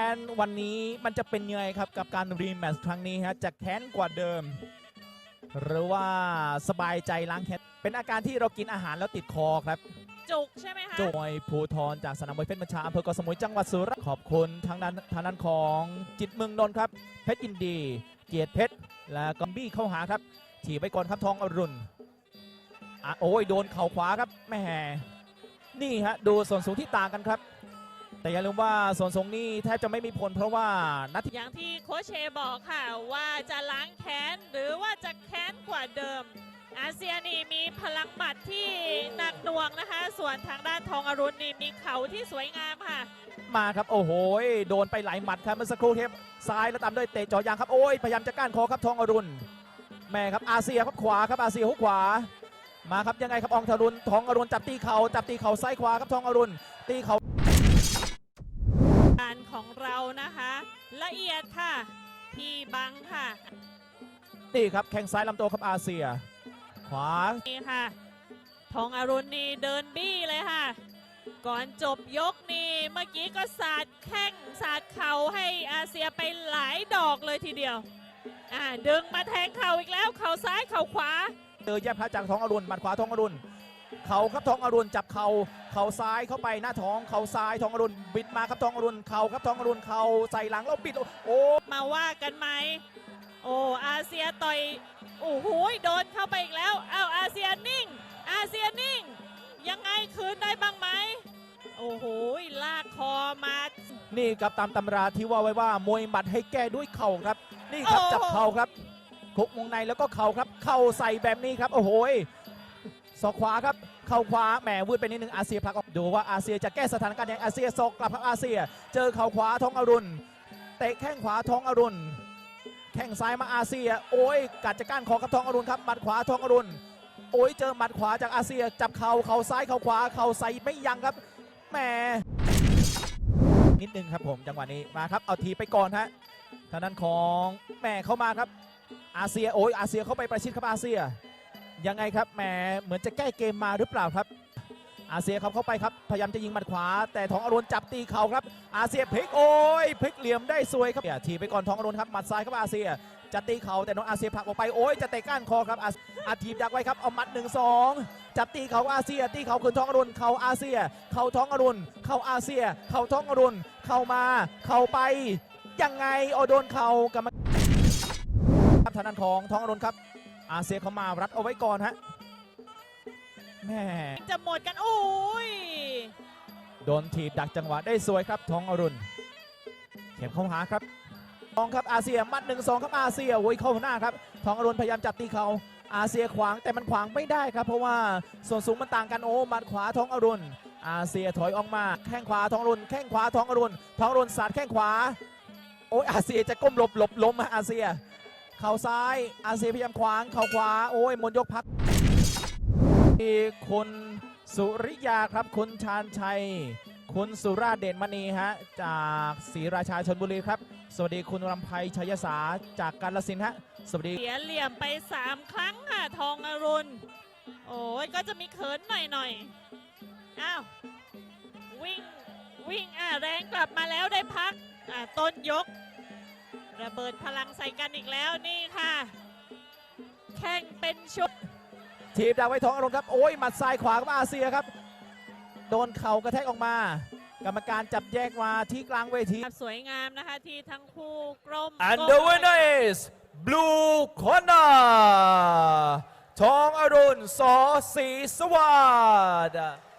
ค้นวันนี้มันจะเป็นยังไงครับกับการรีแมตช์ครั้งนี้ฮะจะแค้นกว่าเดิม หรือว่าสบายใจล้างแค้นเป็นอาการที่เรากินอาหารแล้วติดคอครับจุกใช่ไหมคะโจยภูทรจากสนามมวยเพชรบัญชาอำเภอเกาะสมุยจังหวัดสุราษฎร์ขอบคุณทางด้านทางด้านของจิตรเมืองนนท์ครับเพชรยินดี เกียรติเพชรและกอมบี้เข้าหาครับถีบไปก่อนครับทองอรุณอะโอ้ยโดนเข่าขวาครับแหม่นี่ฮะดูส่วนสูงที่ต่างกันครับ แต่อย่าลืมว่าส่วนสูงนี่แทบจะไม่มีผลเพราะว่านัดที่อย่างที่โค้ชเชบอกค่ะว่าจะล้างแค้นหรือว่าจะแค้นกว่าเดิม อาเซียนี่มีพลังหมัดที่หนักหน่วงนะคะ ส่วนทางด้านทองอรุณนี่มีเข่าที่สวยงามค่ะ มาครับโอ้โหโดนไปหลายหมัดครับเมื่อสักครู่เทปซ้ายแล้วตามด้วยเตะเจ่อยางครับโอ้ยพยายามจะก้านคอครับทองอรุณแม่ครับอาเซียครับขวาครับอาเซียหุกขวามาครับยังไงครับอองทรุณทองอรุณจับตีเข่าจับตีเข่าซ้ายขวาครับทองอรุณตีเข่าการ ของเรานะคะ ละเอียดค่ะ พี่บังค่ะ นี่ครับแข้งซ้ายลำตัวครับอาเซีย ขวา นี่ค่ะ ทองอรุณนี่เดินบี้เลยค่ะ ก่อนจบยกนี่เมื่อกี้ก็สาดแข้งสาดเข่าให้อาเซียไปหลายดอกเลยทีเดียว อ่าดึงมาแทงเข่าอีกแล้ว เข่าซ้ายเข่าขวา เจอแยบพระจากทองอรุณหมัดขวาทองอรุณ เข่าครับทองอรุณจับเข่าเข่าซ้ายเข้าไปหน้าท้องเข่าซ้ายทองอรุณบิดมาครับทองอรุณเข่าครับทองอรุณเข่าใส่หลังแล้วบิดโอ้มาว่ากันไหมโอ้อาเซียต่อยโอ้โหโดนเข้าไปอีกแล้วอ้าวอาเซียนิ่ง อาเซียนิ่ง ยังไงคืนได้บ้างไหมโอ้โหลากคอมานี่ครับตามตำราที่ว่าไว้ว่ามวยหมัดให้แก้ด้วยเข่าครับ นี่ครับโอ้จับเข่าครับคุกวงในแล้วก็เข่าครับ เข่าใส่แบบนี้ครับ โอ้โหย ศอกขวาครับ เข่าขวาแหมวืดไปนิดนึงอาเซียผลักออกดูว่าอาเซียจะแก้สถานการณ์อย่างอาเซียศอกกลับครับอาเซีย เจอเข่าขวาทองอรุณเตะแข้งขวาทองอรุณแข้งซ้ายมาอาเซีย โอ้ยกัดจะก้านคอครับทองอรุณครับหมัดขวาทองอรุณโอ้ยเจอหมัดขวาจากอาเซียจับเข่าเข่าซ้ายเข่าขวาเข่าใส่ไม่ยั้งครับแหมนิดนึงครับผมจังหวะนี้มาครับเอาทีไปก่อนฮะทางด้านของแหมเข้ามาครับอาเซียโอ้ยอาเซียเข้าไปประชิดครับอาเซีย ยังไงครับแหมเหมือนจะแก้เกมมาหรือเปล่าครับ อาเซียครับเข้าไปครับพยายามจะยิงมัดขวา แต่ทองอรุณจับตีเข่าครับ อาเซียพลิกโอ้ยพลิกเหลี่ยมได้สวยครับเนี่ยทีไปก่อนทองอรุณครับหมัดซ้ายครับอาเซียจะตีเข่าแต่น้องอาเซียผลักออกไปโอ้ยจะเตะก้านคอครับอาอาทีมดักไว้ครับเอาหมัดหนึ่งสองจับตีเข่าอาเซียตีเข่าคืนทองอรุณเข่าอาเซีย เข่าท้องอรุณเข่าอาเซีย เข่าท้องอรุณเข้ามาเข้าไปยังไงโอโดนเข่ากรรมครับทางด้านของท้องอรุณครับ อาเซียเข้ามารัดเอาไว้ก่อนฮะแม่จะหมดกันโอ้ยโดนถีบดักจังหวะได้สวยครับท้องอรุณเข็มเข้าหาครับทองครับอาเซียมัดหนึ่งสองครับอาเซียโอ้ยเข้าหน้าครับทองอรุณพยายามจับตีเขาอาเซียขวางแต่มันขวางไม่ได้ครับ เพราะว่าส่วนสูงมันต่างกันโอ้หมัดขวาท้องอรุณอาเซียถอยออกมาแข้งขวาท้องอรุณแข้งขวาท้องอรุณท้องอรุณสาดแข้งขวาโอ้ยอาเซียจะก้มหลบหลบล้มฮะอาเซีย เข่าซ้ายอาเซียพยายามขวางเข่าขวาโอ้ยมนยกพักที่คุณสุริยาครับคุณชาญชัย คุณสุราเด่นมณีฮะจากศรีราชาชนบุรีครับ สวัสดีคุณรำไพชัยสาจากกาลสินฮะสวัสดีเสียเหลี่ยมไป 3 ครั้งค่ะทองอรุณโอ้ยก็จะมีเขินหน่อยๆอ้าววิ่งวิ่งอะแรงกลับมาแล้วได้พักอะต้นยก ระเบิดพลังใส่กันอีกแล้วนี่ค่ะ แข่งเป็นชุดทีบดักไว้ท้องอารมณ์ครับ โอ้ยหมัดซ้ายขวาของอาเซียครับ โดนเข่ากระแทกออกมา กรรมการจับแยกมาที่กลางเวที สวยงามนะคะที่ทั้งคู่กลม And ก้ the ม winner is Blue Corner ทองอรุณสอศรีสวัสดิ์